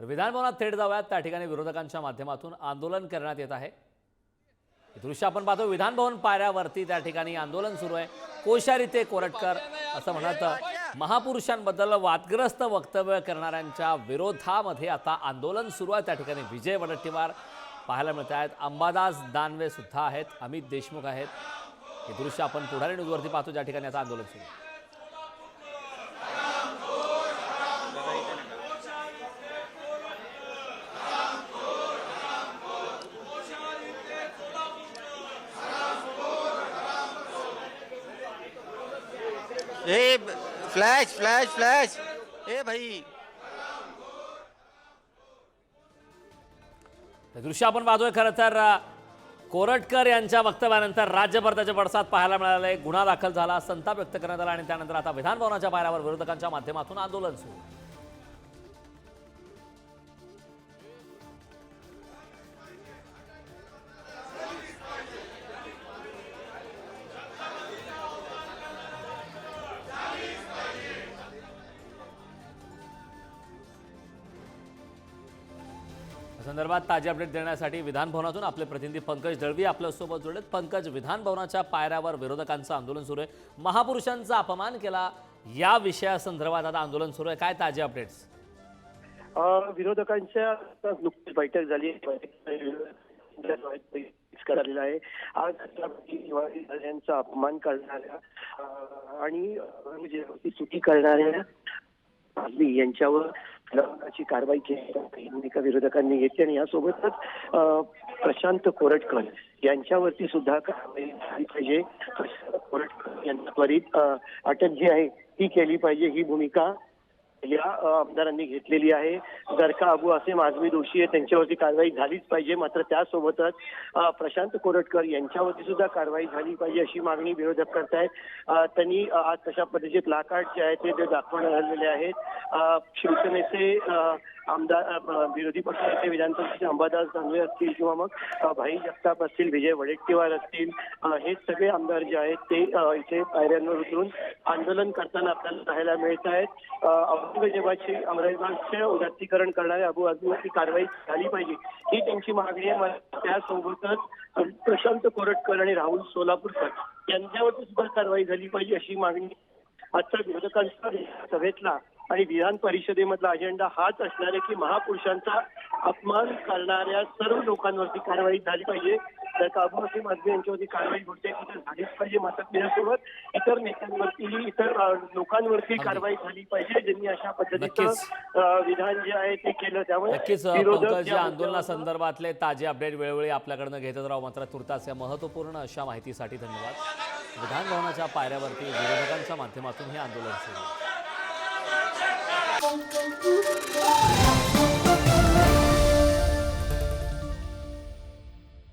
तर विधानभवनात थेट जाऊयात. त्या ठिकाणी विरोधकांच्या माध्यमातून आंदोलन करण्यात येत आहे. दृश्य आपण पाहतो. विधानभवन पायऱ्यावरती त्या ठिकाणी आंदोलन सुरू आहे. कोश्यारी ते कोरटकर असं म्हणत महापुरुषांबद्दल वादग्रस्त वक्तव्य करणाऱ्यांच्या विरोधामध्ये आता आंदोलन सुरू आहे. त्या ठिकाणी विजय वडट्टीवार पाहायला मिळत आहेत. अंबादास दानवे सुद्धा आहेत. अमित देशमुख आहेत. हे दृश्य आपण पुढारी न्यूजवरती पाहतो. ज्या ठिकाणी आता आंदोलन सुरू आहे. ए फ्लॅश फ्लॅश फ्लॅश. ए भाई. दृश्य आपण पाहतोय खरं तर कोरटकर यांच्या वक्तव्यानंतर राज्यभर त्याचे पडसाद पाहायला मिळाले. गुन्हा दाखल झाला संताप व्यक्त करण्यात आला आणि त्यानंतर आता विधानभवनाच्या पायऱ्यावर विरोधकांच्या माध्यमातून आंदोलन सुरू. संदर्भात ताजे अपडेट देण्यासाठी विधानभवनातून आपले प्रतिनिधी पंकज दळवी आपल्यासोबत जोडत पंकज विधानभवनाच्या पायऱ्यावर विरोधकांचं आंदोलन सुरू आहे. महापुरुषांचा अपमान केला या विषयासंदर्भात आता आंदोलन सुरू आहे. काय ताजे अपडेट्स विरोधकांच्या नुकतीच बैठक झाली झालेला आहे. आज शिवाजी अपमान करणाऱ्या आणि सुटी म्हणजे चुकी करणाऱ्या यांच्यावर लवकराची कारवाई केली भूमिका विरोधकांनी घेतली आणि यासोबतच प्रशांत कोरटकर यांच्यावरती सुद्धा कारवाई झाली पाहिजे. प्रशांत कोरटकर यांना त्वरित अटक जी आहे ती केली पाहिजे. ही भूमिका या आमदारांनी घेतलेली आहे. जर का अबू असेम आझमी दोषी आहे त्यांच्यावरती कारवाई झालीच पाहिजे. मात्र त्यासोबतच प्रशांत कोरटकर यांच्यावरती सुद्धा कारवाई झाली पाहिजे अशी मागणी विरोधक करतायत. त्यांनी आज तशा पद्धतीचे प्लाकार्ड जे आहेत ते- ते दाखवण्यात आलेले आहेत शिवसेनेचे आमदार विरोधी पक्षनेते विधान परिषदेचे अंबादास दानवे असतील किंवा मग भाई जगताप असतील विजय वडेट्टीवार असतील हे सगळे आमदार जे आहेत ते इथे पायऱ्यांवर उतरून आंदोलन करताना आपल्याला पाहायला मिळत आहेत. औरंगजेबाची औरंगजेबाचे उदात्तीकरण करणाऱ्या अबू आझमीवरती कारवाई झाली पाहिजे. ही त्यांची मागणी आहे. त्यासोबतच प्रशांत कोरटकर आणि राहुल सोलापूरकर यांच्यावरती सुद्धा कारवाई झाली पाहिजे अशी मागणी आजच्या विरोधकांचा सभेतला आणि विधान परिषदेमधला अजेंडा हाच असणार आहे की महापुरुषांचा अपमान करणाऱ्या सर्व लोकांवरती कारवाई झाली पाहिजे. जर का अबू हसीम आझमी यांच्यावरती कारवाई होते तर झालीच पाहिजे मात्र इतर नेत्यांवरती इतर लोकांवरती कारवाई झाली पाहिजे ज्यांनी अशा पद्धतीचं विधान जे आहे ते केलं. त्यामुळे नक्कीच या आंदोलनासंदर्भातले ताजे अपडेट वेळोवेळी आपल्याकडनं घेतच राहू. मात्र तुर्तास या महत्त्वपूर्ण अशा माहितीसाठी धन्यवाद. विधानभवनाच्या पायऱ्यावरती विरोधकांच्या माध्यमातून हे आंदोलन सुरू. Tá ponto, ponto.